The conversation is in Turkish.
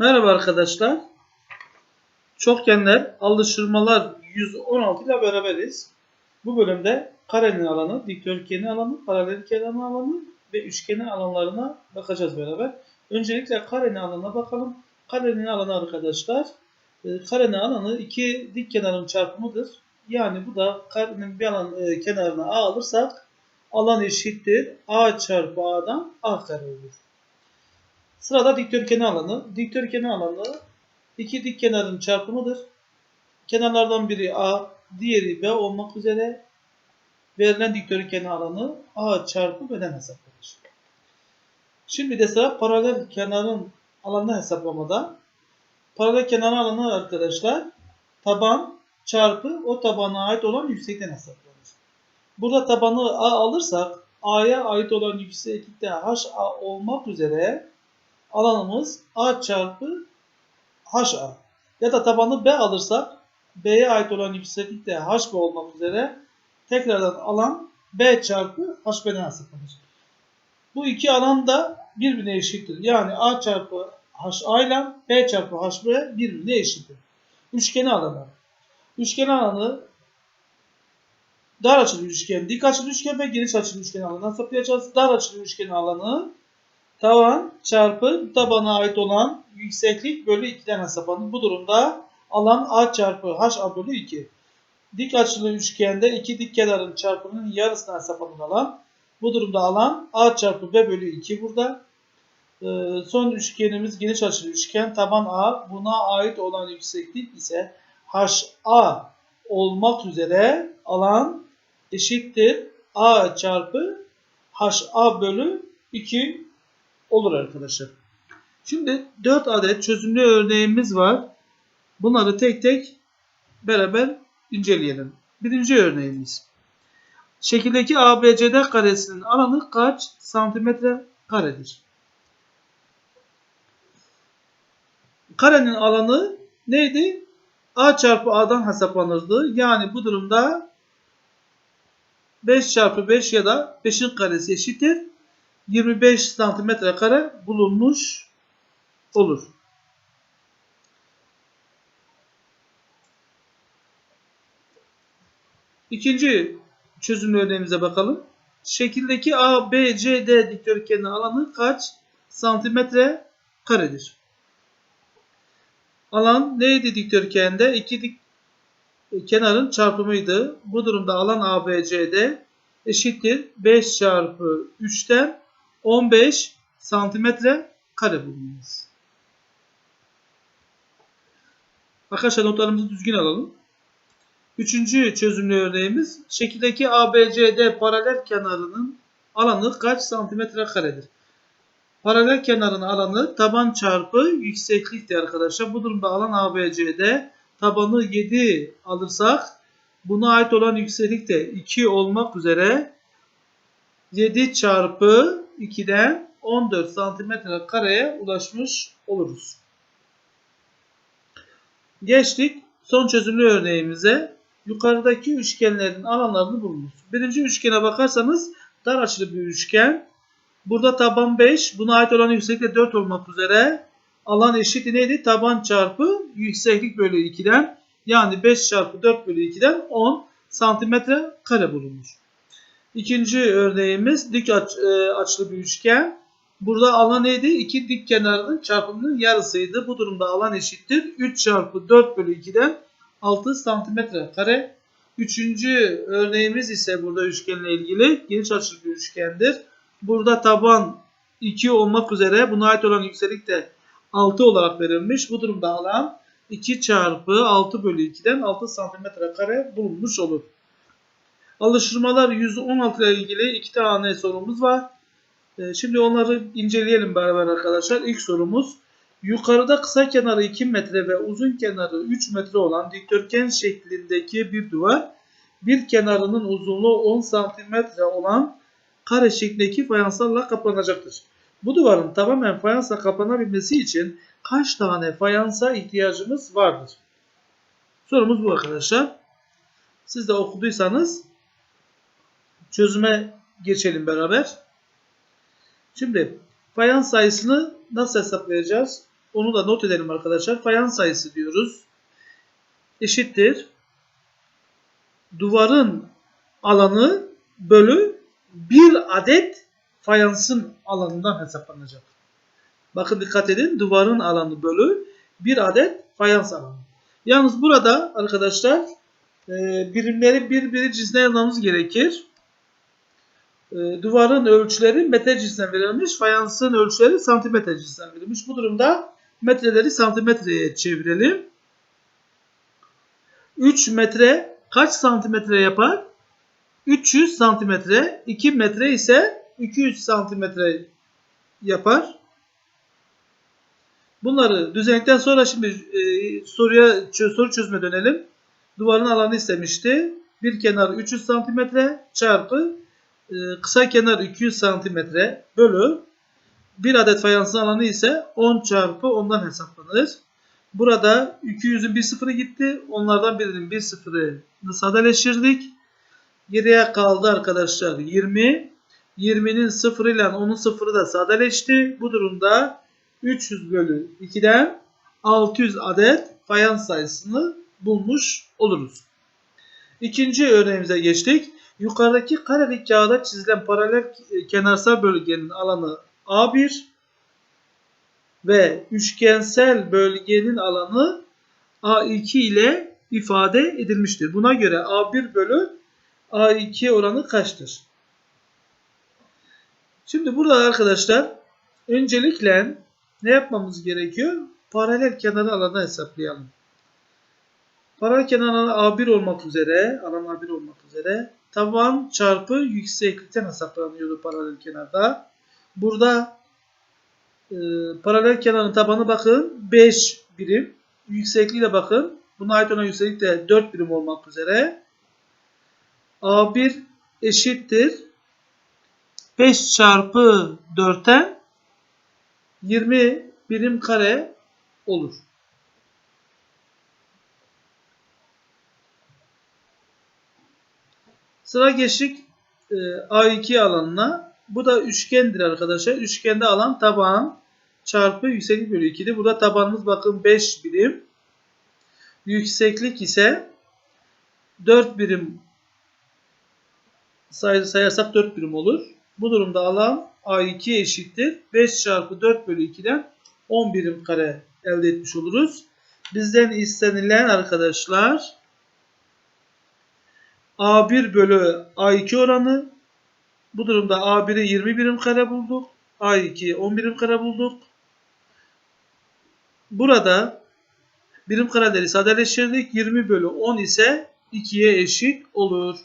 Merhaba arkadaşlar. Çokgenler alıştırmalar 116 ile beraberiz. Bu bölümde karenin alanı, dikdörtgenin alanı, paralelkenin alanı ve üçgenin alanlarına bakacağız beraber. Öncelikle karenin alanına bakalım. Karenin alanı arkadaşlar, e, karenin alanı iki dik kenarın çarpımıdır. Yani bu da karenin bir alan e, kenarına a alırsak alan eşittir a çarpı a'dan a kare olur. Sırada dikdörtgeni alanı. Dikdörtgeni alanı iki dik kenarın çarpımıdır. Kenarlardan biri A, diğeri B olmak üzere verilen dikdörtgeni alanı A çarpı B'den hesaplanır. Şimdi de sıra paralel kenarın alanını hesaplamada. Paralel kenar alanı arkadaşlar taban çarpı o tabana ait olan yüksekten hesaplanır. Burada tabanı A alırsak A'ya ait olan yükseklikte HA olmak üzere alanımız A çarpı HA. Ya da tabanı B alırsak B'ye ait olan yükseklik de HB olmak üzere tekrardan alan B çarpı HB'den hesaplanır. Bu iki alan da birbirine eşittir. Yani A çarpı HA ile B çarpı HB birbirine eşittir. Üçgeni alanı. Üçgen alanı dar açılı üçgen, dik açılı üçgen ve geniş açılı üçgen alanı hesaplayacağız. Dar açılı üçgen alanı tavan çarpı tabana ait olan yükseklik bölü 2'den hesaplanır. Bu durumda alan a çarpı h bölü 2. Dik açılı üçgende iki dik kenarın çarpımının yarısına hesaplanır alan. Bu durumda alan a çarpı b bölü 2 burada. Ee, son üçgenimiz geniş açılı üçgen. Taban a. Buna ait olan yükseklik ise ha olmak üzere alan eşittir a çarpı ha bölü 2 olur arkadaşlar. Şimdi 4 adet çözümlü örneğimiz var. Bunları tek tek beraber inceleyelim. Birinci örneğimiz. Şekildeki ABCD karesinin alanı kaç santimetre karedir? Karenin alanı neydi? A çarpı A'dan hesaplanırdı. Yani bu durumda 5 çarpı 5 ya da 5'in karesi eşittir 25 santimetre kare bulunmuş olur. İkinci çözümlü örneğimize bakalım. Şekildeki A, B, C, D dikdörtgenin alanı kaç santimetre karedir? Alan neydi dikdörtgende? İki dik kenarın çarpımıydı. Bu durumda alan ABCD eşittir 5 çarpı 3'ten 15 santimetre kare bulunmuş. Arkadaşlar notlarımızı düzgün alalım. Üçüncü çözümlü örneğimiz şekildeki ABCD paralel kenarının alanı kaç santimetre karedir? Paralel kenarın alanı taban çarpı yükseklikti arkadaşlar. Bu durumda alan ABCD tabanı 7 alırsak buna ait olan yükseklik de 2 olmak üzere 7 çarpı 2'den 14 santimetre kareye ulaşmış oluruz. Geçtik son çözümlü örneğimize. Yukarıdaki üçgenlerin alanlarını bulunuz. Birinci üçgene bakarsanız dar açılı bir üçgen. Burada taban 5. Buna ait olan yükseklik 4 olmak üzere. Alan eşit neydi? Taban çarpı yükseklik bölü 2'den. Yani 5 çarpı 4 bölü 2'den 10 santimetre kare bulunmuş. İkinci örneğimiz dik aç, e, açılı bir üçgen. Burada alan neydi? İki dik kenarının çarpımının yarısıydı. Bu durumda alan eşittir. 3 çarpı 4 bölü 2'den 6 santimetre kare. Üçüncü örneğimiz ise burada üçgenle ilgili geniş açılı bir üçgendir. Burada taban 2 olmak üzere buna ait olan yükseklik de 6 olarak verilmiş. Bu durumda alan 2 çarpı 6 bölü 2'den 6 santimetre kare bulunmuş olur. Alıştırmalar 116 ile ilgili iki tane sorumuz var. Ee, şimdi onları inceleyelim beraber arkadaşlar. İlk sorumuz yukarıda kısa kenarı 2 metre ve uzun kenarı 3 metre olan dikdörtgen şeklindeki bir duvar bir kenarının uzunluğu 10 santimetre olan kare şeklindeki fayanslarla kaplanacaktır. Bu duvarın tamamen fayansla kapanabilmesi için kaç tane fayansa ihtiyacımız vardır? Sorumuz bu arkadaşlar. Siz de okuduysanız çözüme geçelim beraber. Şimdi fayans sayısını nasıl hesaplayacağız? Onu da not edelim arkadaşlar. Fayans sayısı diyoruz. Eşittir. Duvarın alanı bölü bir adet fayansın alanından hesaplanacak. Bakın dikkat edin. Duvarın alanı bölü bir adet fayans alanı. Yalnız burada arkadaşlar e, birimleri birbiri cinsine yazmamız gerekir. E, duvarın ölçüleri metre cinsinden verilmiş. Fayansın ölçüleri santimetre cinsinden verilmiş. Bu durumda metreleri santimetreye çevirelim. 3 metre kaç santimetre yapar? 300 santimetre. 2 metre ise 200 santimetre yapar. Bunları düzenledikten sonra şimdi e, soruya soru çözüme dönelim. Duvarın alanı istemişti. Bir kenar 300 santimetre çarpı kısa kenar 200 santimetre bölü bir adet fayansın alanı ise 10 çarpı ondan hesaplanır. Burada 200'ün bir sıfırı gitti. Onlardan birinin bir sıfırını sadeleştirdik. Geriye kaldı arkadaşlar 20. 20'nin sıfırıyla 10'un sıfırı da sadeleşti. Bu durumda 300 bölü 2'den 600 adet fayans sayısını bulmuş oluruz. İkinci örneğimize geçtik. Yukarıdaki karelik kağıda çizilen paralel kenarsal bölgenin alanı A1 ve üçgensel bölgenin alanı A2 ile ifade edilmiştir. Buna göre A1 bölü A2 oranı kaçtır? Şimdi burada arkadaşlar öncelikle ne yapmamız gerekiyor? Paralel kenarı alanı hesaplayalım. Paralel kenar alanı A1 olmak üzere, alan A1 olmak üzere taban çarpı yükseklikten hesaplanıyordu paralel kenarda. Burada e, paralel kenarın tabanı bakın 5 birim. Yüksekliği de bakın. Buna ait olan yükseklik de 4 birim olmak üzere. A1 eşittir. 5 çarpı 4'ten 20 birim kare olur. Sıra geçtik e, A2 alanına. Bu da üçgendir arkadaşlar. Üçgende alan taban çarpı yükseklik bölü 2'dir. Burada tabanımız bakın 5 birim. Yükseklik ise 4 birim say sayarsak 4 birim olur. Bu durumda alan A2 eşittir. 5 çarpı 4 bölü 2'den 10 birim kare elde etmiş oluruz. Bizden istenilen arkadaşlar A1 bölü A2 oranı. Bu durumda A1'i 20 birim kare bulduk. A2'yi 10 birim kare bulduk. Burada birim kareleri sadeleştirdik. 20 bölü 10 ise 2'ye eşit olur.